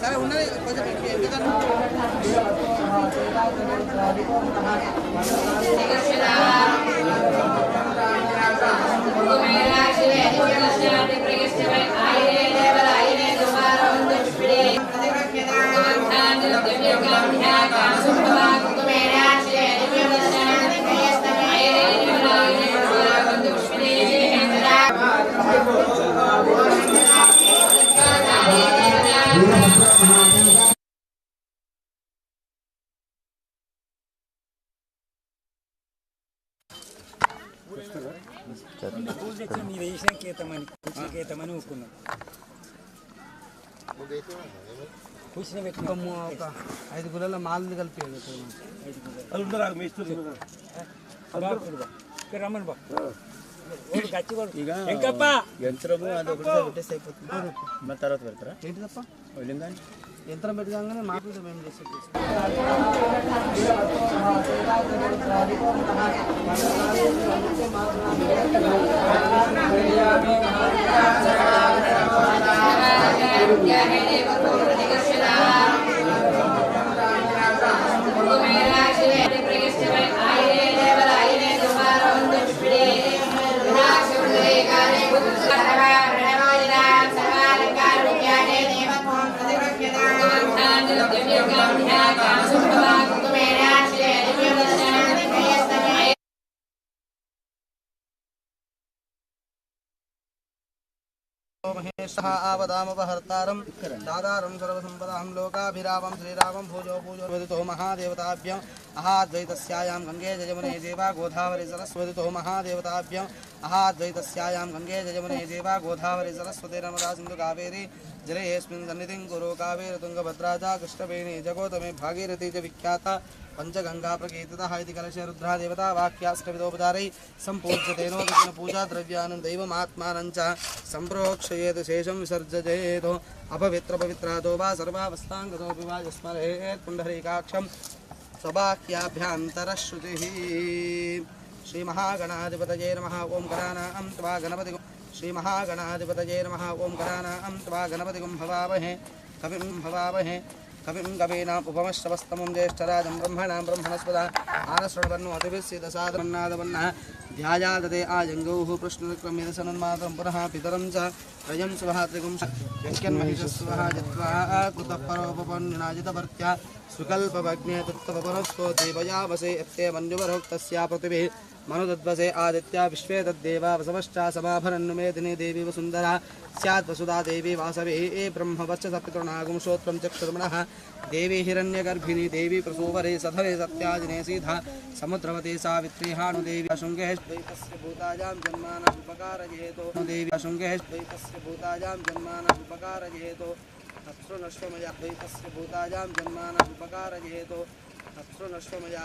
సరే ఉన్నది కొంచెం ఎందుకన్నా పూలు మీరు వేసిన కేతమని కూర్చిన కేతమని ఊరుకున్నాం కూర్చిన పెట్టిన ఒక ఐదు గుళ్ళ మాలని కలిపి రమ్మని బా యంత్రము అది ఒకటి అయిపోతుంది మన తర్వాత పెడతారా ఏంటి తప్ప వెళ్ళిందా యంత్రం పెట్టగానే మాకు మేము भो महेशः आवदामपहर्तारं दादारं सर्वसम्पदां लोकाभिरामं श्रीरामं भोजो पूजो वदितो महादेवताभ्यम् अहाद्वैतस्यायां गङ्गे जयमुने देवा गोधावरि सरस्वतितो महादेवताभ्यम् अहाद्वैतस्यायां गङ्गे जयमुने देवा गोधावरि सरस्वती नर्मदा सिन्धु कावेरी जलेऽस्मिन् सन्निधिं कुरु कावेरी च कृष्णवेणी जगोतमे भागीरथी च विख्याता पञ्चगङ्गा प्रकीर्तितः इति कलशे रुद्रा देवता वाक्याष्टविधोपचारै सम्पूज्यतेनोदकेन पूजा द्रव्यानं दैवमात्मानं च सम्प्रोक्षयेत् शेषं विसर्जयेत् अपवित्रपवित्रातो वा सर्वावस्थाङ्गतोऽपि वा स्मरेत् पुण्डरीकाक्षं स्ववाक्याभ्यन्तरश्रुतिः श्रीमहागणाधिपतये नमः। ॐ गणानां त्वा गणपति श्रीमहागणाधिपतये नमः ॐ गणानां त्वा गणपतिगुं भवामहे कविं भवामहे कविं कवीनाम् उपमश्रवस्तमं ज्येष्ठराजं ब्रह्मणां ब्रह्मणस्पदा आनश्रणवन्नो अतिभिस्सिदसादमन्नादवन्नः ध्यायादते आजङ्गौः प्रश्नक्रम्यदसनन्मात्रं पुनः पितरं च त्रयं सुभात्रिगुं यज्ञन्महिषस्वः जत्वा कृतः परोपपन्युनाजितभर्त्या सुकल्पभग्ने तत्त्वपरस्को देवयावसे यत्ते मन्युवरोक्तस्या पृथिभिः मनुदद्वसे आदित्या विश्वे तद्देवा वसवश्चा समाभरन्नुमेदिनी देवी वसुन्धरा। स्यात् वसुधा देवी वासवे। ए ब्रह्मवच्च सपितृणागुंशोत्रं चक्षुर्मणः। देवी हिरण्यगर्भिणी देवी प्रसूवरे सधरे सत्याजिने सीधा। समुद्रवती सावित्री हानुदेवी शृङ्गे द्वैतस्य भूतायां जन्मानः उपकारयेतो देवी शृङ्गे द्वैतस्य भूतायां जन्मानः उपकारयेतो अश्रुनश्वमया द्वैतस्य भूतायां जन्मानः उपकारयेतो अश्रुनश्वमया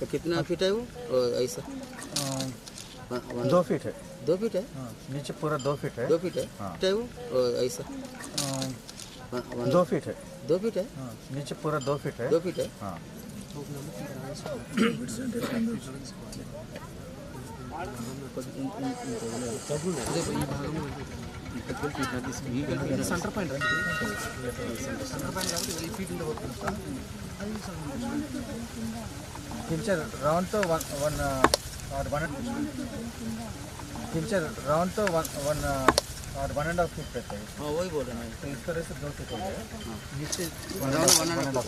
तो कितना फीट है वो? ऐसा? दो फीट है। दो फीट है? हाँ, नीचे पूरा दो फीट है। दो फीट है? हाँ। फीट है वो? ऐसा? दो फीट है। दो फीट है? हाँ, नीचे पूरा दो फीट है। दो फीट है? हाँ। तो वन वन और वन नीचे राउंड तो वन वन और वन एंड हाफ फीट रहता है हाँ वही बोल रहे हैं तो इस तरह से दो फीट हो गया नीचे वन वन एंड हाफ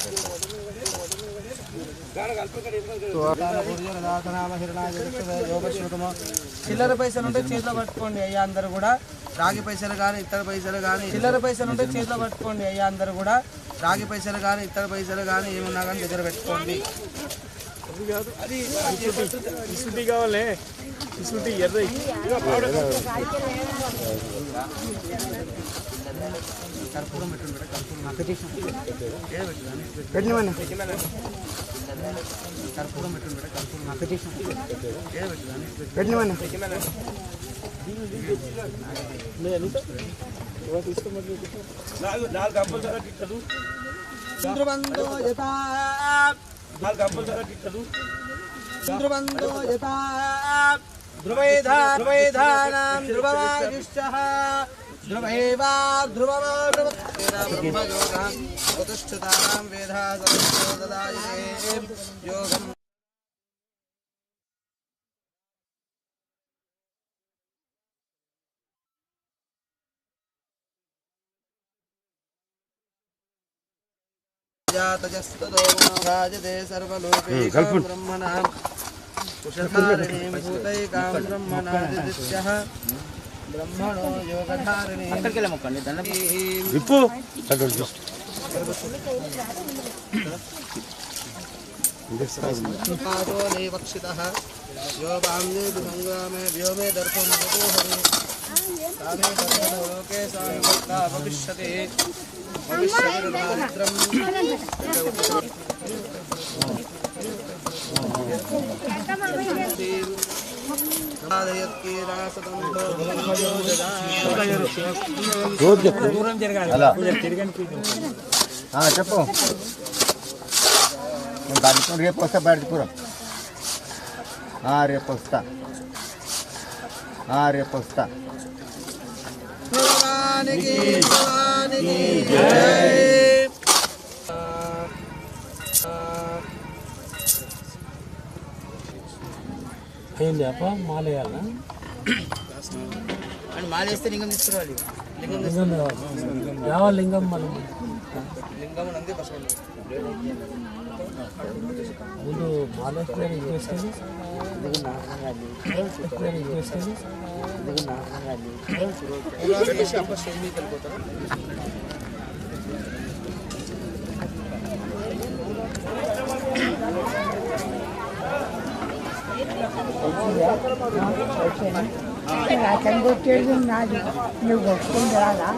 చిల్లర పైసలు ఉంటే చేతిలో పట్టుకోండి అయ్యా అందరు కూడా రాగి పైసలు కానీ ఇతర పైసలు కానీ చిల్లర పైసలు ఉంటే చేతిలో పట్టుకోండి అయ్యా అందరు కూడా రాగి పైసలు కానీ ఇతర పైసలు కానీ ఏమున్నా కానీ దగ్గర పెట్టుకోండి ఇసుటి కావాలి ఇసుటి ఎర్ర కర్పూరం పెట్టండి బిడ్డ, కర్పూరం ఏడ పెట్టు కానీ. పెట్టినమన్నా కర్పూరం పెట్టండి బిడ్డ, కర్పూరం ఏడ పెట్టు కానీ. పెట్టినమన్నా నాలుగు కంపల్సరీ ఇట్టదు చంద్రబంధో యథా నాలుగు కంపల్సరీ ఇట్టదు చంద్రబంధో యథా ధ్రువైధా ధ్రువైధానాం ధ్రువమాయుష్యః ధ్రువైవా ధ్రువమా బ్రహ్మయోగం ప్రతిష్ఠితానాం వేదా సరస్వతో దదాయే యోగం जातजस्तदोराजते सर्वलोकेषां ब्रह्मणां कुशधारिणीं भूतैकां ब्रह्मणादित्यः ब्रह्मणो योगधारिणीं। नैवक्षितः यो वाम्ये दुसङ्ग्रामे व्योमे दर्शो मगतो हरिः। లోకే స్వామి భక్త భవిష్యతి భవిష్యద్రం దూరం జరగాలి చెప్పు రేపు వస్తా బయటకు రేపు వస్తా. రేపు వస్తా అయింది అప్ప మాలేయాలా? మాలేస్తే లింగం తీసుకురావాలి. లింగం ಯಾವ లింగం మనం లింగం నంది బసవన్న ముందు బాలేశ్వరి ఇచ్చేసేది ఇచ్చేసేది పెట్టేసి వెళ్ళిపోతారు అతను కొట్టేది నాది నువ్వు కొట్టుకుని రాదా